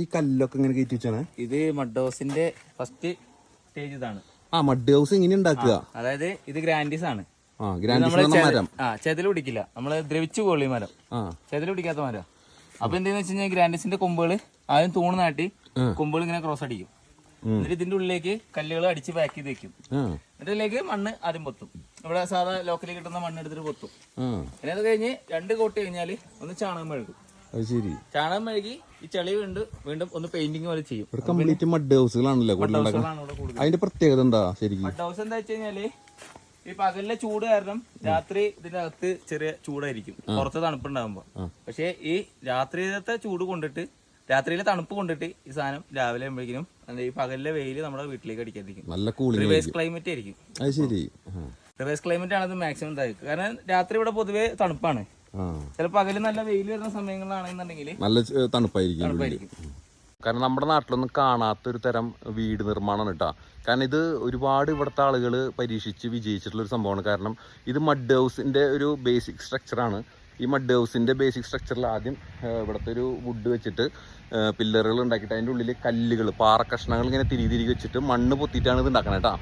ഈ കല്ലൊക്കെ ഇങ്ങനെ കയറ്റി വെച്ചാണ്? ഇത് ഹൗസിന്റെ ഫസ്റ്റ് സ്റ്റേജ് ഇതാണ്. ആ മഡ് ഹൗസ് ഇങ്ങനെ ഉണ്ടാക്കുക. അതായത് ഇത് ഗ്രാൻഡീസ് ആണ്. ആ ഇത് ഗ്രാൻഡ് മരം. ആ ചെതൽ പിടിക്കില്ല. നമ്മൾ ദ്രവിച്ചു കൊള്ളി മരം. ആ. ചെതൽ പിടിക്കാത്ത മരം. അപ്പൊ എന്തെന്ന് വെച്ച് കഴിഞ്ഞാൽ ഗ്രാൻഡീസിന്റെ കൊമ്പുകൾ ആദ്യം തൂണ് നാട്ടി കൊമ്പുകൾ ഇങ്ങനെ ക്രോസ് അടിക്കും. എന്നിട്ട് ഇതിന്റെ ഉള്ളിലേക്ക് കല്ലുകൾ അടിച്ച് പാക്ക് ചെയ്ത് വെക്കും. എന്നിട്ടിലേക്ക് എന്നിട്ട് ഇതിലേക്ക് മണ്ണ് ആദ്യം പൊത്തും. ഇവിടെ സാധാ ലോക്കലിൽ കിട്ടുന്ന മണ്ണ് എടുത്തിട്ട് പൊത്തും പിന്നെ അത് കഴിഞ്ഞ് രണ്ട് കോട്ട് കഴിഞ്ഞാൽ ഒന്ന് ചാണകം മെഴുകും. അത് ശരി. ചാണകം മെഴുകി ഈ ചെളി വീണ്ടും വീണ്ടും ഒന്ന് പെയിന്റിങ് പോലെ ചെയ്യും. ഇവിടെ കംപ്ലീറ്റ് മഡ് ഹൗസുകളാണല്ലോ ഇവിടെ അതിന്റെ പ്രത്യേകത എന്താ ശരിക്കും? മഡ് ഹൗസ് എന്താ വെച്ച് കഴിഞ്ഞാൽ ഈ പകലിലെ ചൂട് കാരണം രാത്രി ഇതിനകത്ത് അകത്ത് ചെറിയ ചൂടായിരിക്കും. പുറത്ത് തണുപ്പുണ്ടാകുമ്പോ പക്ഷേ ഈ രാത്രിയിലത്തെ ചൂട് കൊണ്ടിട്ട് രാത്രിയിലെ തണുപ്പ് കൊണ്ടിട്ട് ഈ സാധനം രാവിലെ ആകുമ്പോഴേക്കും ഈ പകലിലെ വെയിൽ നമ്മുടെ വീട്ടിലേക്ക് അടിക്കാതിരിക്കും. നല്ല റിവേഴ്സ് ക്ലൈമറ്റ് ആയിരിക്കും. അത് ശരി. റിവേഴ്സ് ക്ലൈമറ്റ് ആണ് ഇത് മാക്സിമം ഇതായിരിക്കും. കാരണം രാത്രി ഇവിടെ പൊതുവേ തണുപ്പാണ്. ആ. ചില പകൽ നല്ല വെയിൽ വരുന്ന സമയങ്ങളിലാണെന്നുണ്ടെങ്കിൽ നല്ല തണുപ്പായിരിക്കും തണുപ്പായിരിക്കും. കാരണം നമ്മുടെ നാട്ടിലൊന്നും കാണാത്തൊരു തരം വീട് നിർമ്മാണമാണ് കേട്ടോ. കാരണം ഇത് ഒരുപാട് ഇവിടുത്തെ ആളുകൾ പരീക്ഷിച്ച് വിജയിച്ചിട്ടുള്ള ഒരു സംഭവമാണ്. കാരണം ഇത് മഡ് ഹൗസിന്റെ ഒരു ബേസിക് സ്ട്രക്ചറാണ് ഈ മഡ് ഹൗസിന്റെ ബേസിക് സ്ട്രക്ചറിൽ ആദ്യം ഇവിടുത്തെ ഒരു വുഡ് വെച്ചിട്ട് പില്ലറുകൾ ഉണ്ടാക്കിയിട്ട് അതിന്റെ ഉള്ളിൽ കല്ലുകൾ പാറക്കഷ്ണങ്ങൾ ഇങ്ങനെ തിരി തിരി വെച്ചിട്ട് മണ്ണ് പൊത്തിയിട്ടാണ് ഇത് ഉണ്ടാക്കുന്നത് കേട്ടോ.